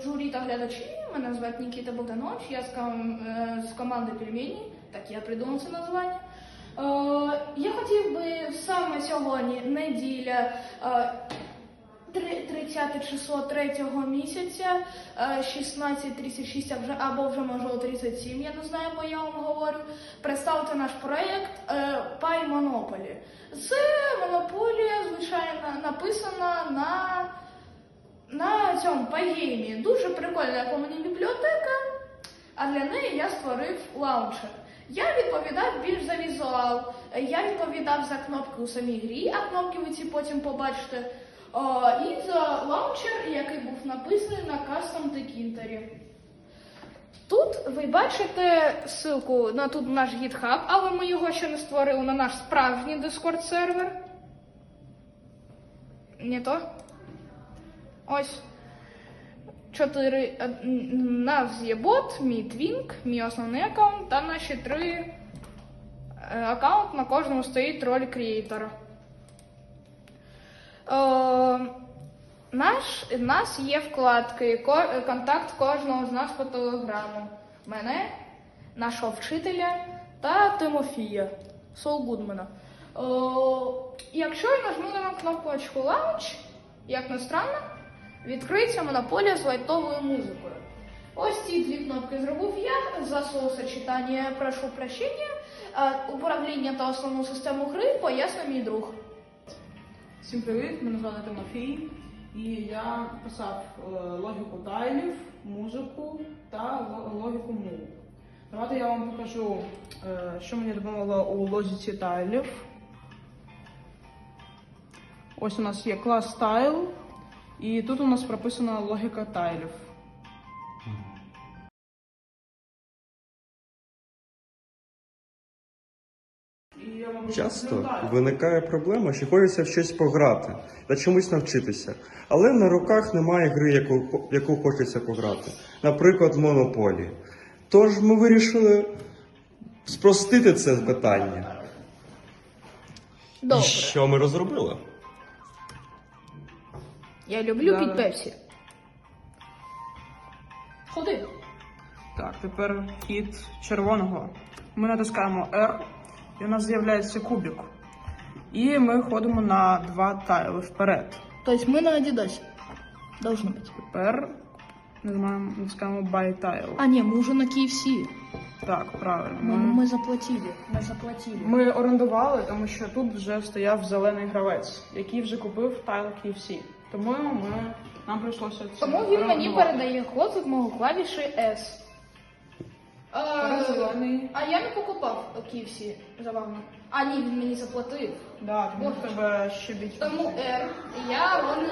журі та глядачі. Мене звати Нікіта Богданович, я з, ком- е, з команди Пельмені, так я придумав це названня. Е, я хотів би саме сьогодні, неділя, е, 30 число третього місяця, е, 16.36 а вже, або вже можливо 37, я не знаю, бо я вам говорю, представити наш проєкт е, Пай Монополі. Це монополія, звичайно, написана на, на цьому пагеймі. Дуже прикольна, у мені бібліотека, а для неї я створив лаунчер. Я відповідав більш за візуал, я відповідав за кнопки у самій грі, а кнопки ви ці потім побачите. О, і за лаунчер, який був написаний на кастом декінтері. Тут ви бачите ссылку на тут наш GitHub, але ми його ще не створили на наш справжній Discord сервер. Не то. Ось. Чотири. е, Нас є бот, мій твінк, мій основний аккаунт та наші три е, аккаунт на кожному стоїть роль креатора. Е, наш, у нас є вкладки, ко- контакт кожного з нас по телеграму. Мене, нашого вчителя та Тимофія Солгудмана. Е, якщо я нажму на кнопочку Launch, як не странно, відкриється монополія з лайтовою музикою. Ось ці дві кнопки зробив я. За словосочетання прошу прощення. Управління та основну систему гри пояснив мій друг. Всім привіт, мене звати Тимофій, і я писав е, логіку тайлів, музику та логіку мов. Давайте я вам покажу, е, що мені допомогло у логіці тайлів. Ось у нас є клас тайл, і тут у нас прописана логіка тайлів. Часто виникає проблема, що хочеться в щось пограти та чомусь навчитися, але на руках немає гри, яку, яку хочеться пограти, наприклад, Монополі. Тож ми вирішили спростити це питання. Добре. І що ми розробили? Я люблю Да. під Пепсі. Ходи. Так, тепер хід червоного. Ми натискаємо R, і у нас з'являється кубик. І ми ходимо на два тайли вперед. Тобто ми на Адідасі. Должно бути. Тепер нажимаємо, натискаємо Buy Tile. А, ні, ми вже на KFC. Так, правильно. Ми, Ми, ми заплатили. Ми заплатили. ми орендували, тому що тут вже стояв зелений гравець, який вже купив тайл KFC. Тому ми, нам прийшлося це Тому він мені передає код від мого клавіші S. Тепер зелений. а я не покупав KFC за вами. А ні, він мені заплатив. Да, тому в тебе ще більше. Тому R я роблю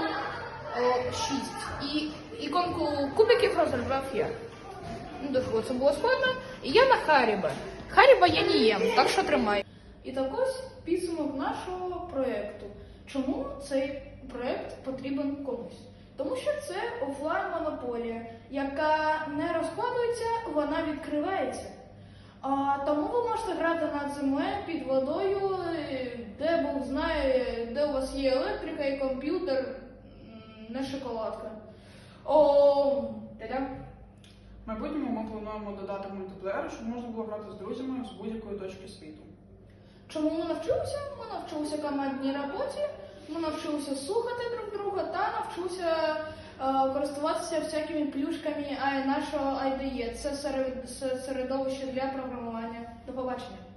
6. І іконку кубиків розробляв я. Ну, дошло, це було складно. І я на Харіба. Харіба я не їм, так що тримай. І так ось підсумок нашого проєкту. Чому цей проєкт потрібен комусь? Тому що це офлайн монополія, яка не розкладується, вона відкривається. А, тому ви можете грати над землею під водою, де Бог знає, де у вас є електрика і комп'ютер, не шоколадка. О, та-дам. В майбутньому ми плануємо додати мультиплеєр, щоб можна було грати з друзями з будь-якої точки світу. Чому ми навчилися? Ми навчилися командній роботі, ми навчилися слухати друг друга та навчилися е, користуватися всякими плюшками нашого IDE. Це середовище для програмування. До побачення.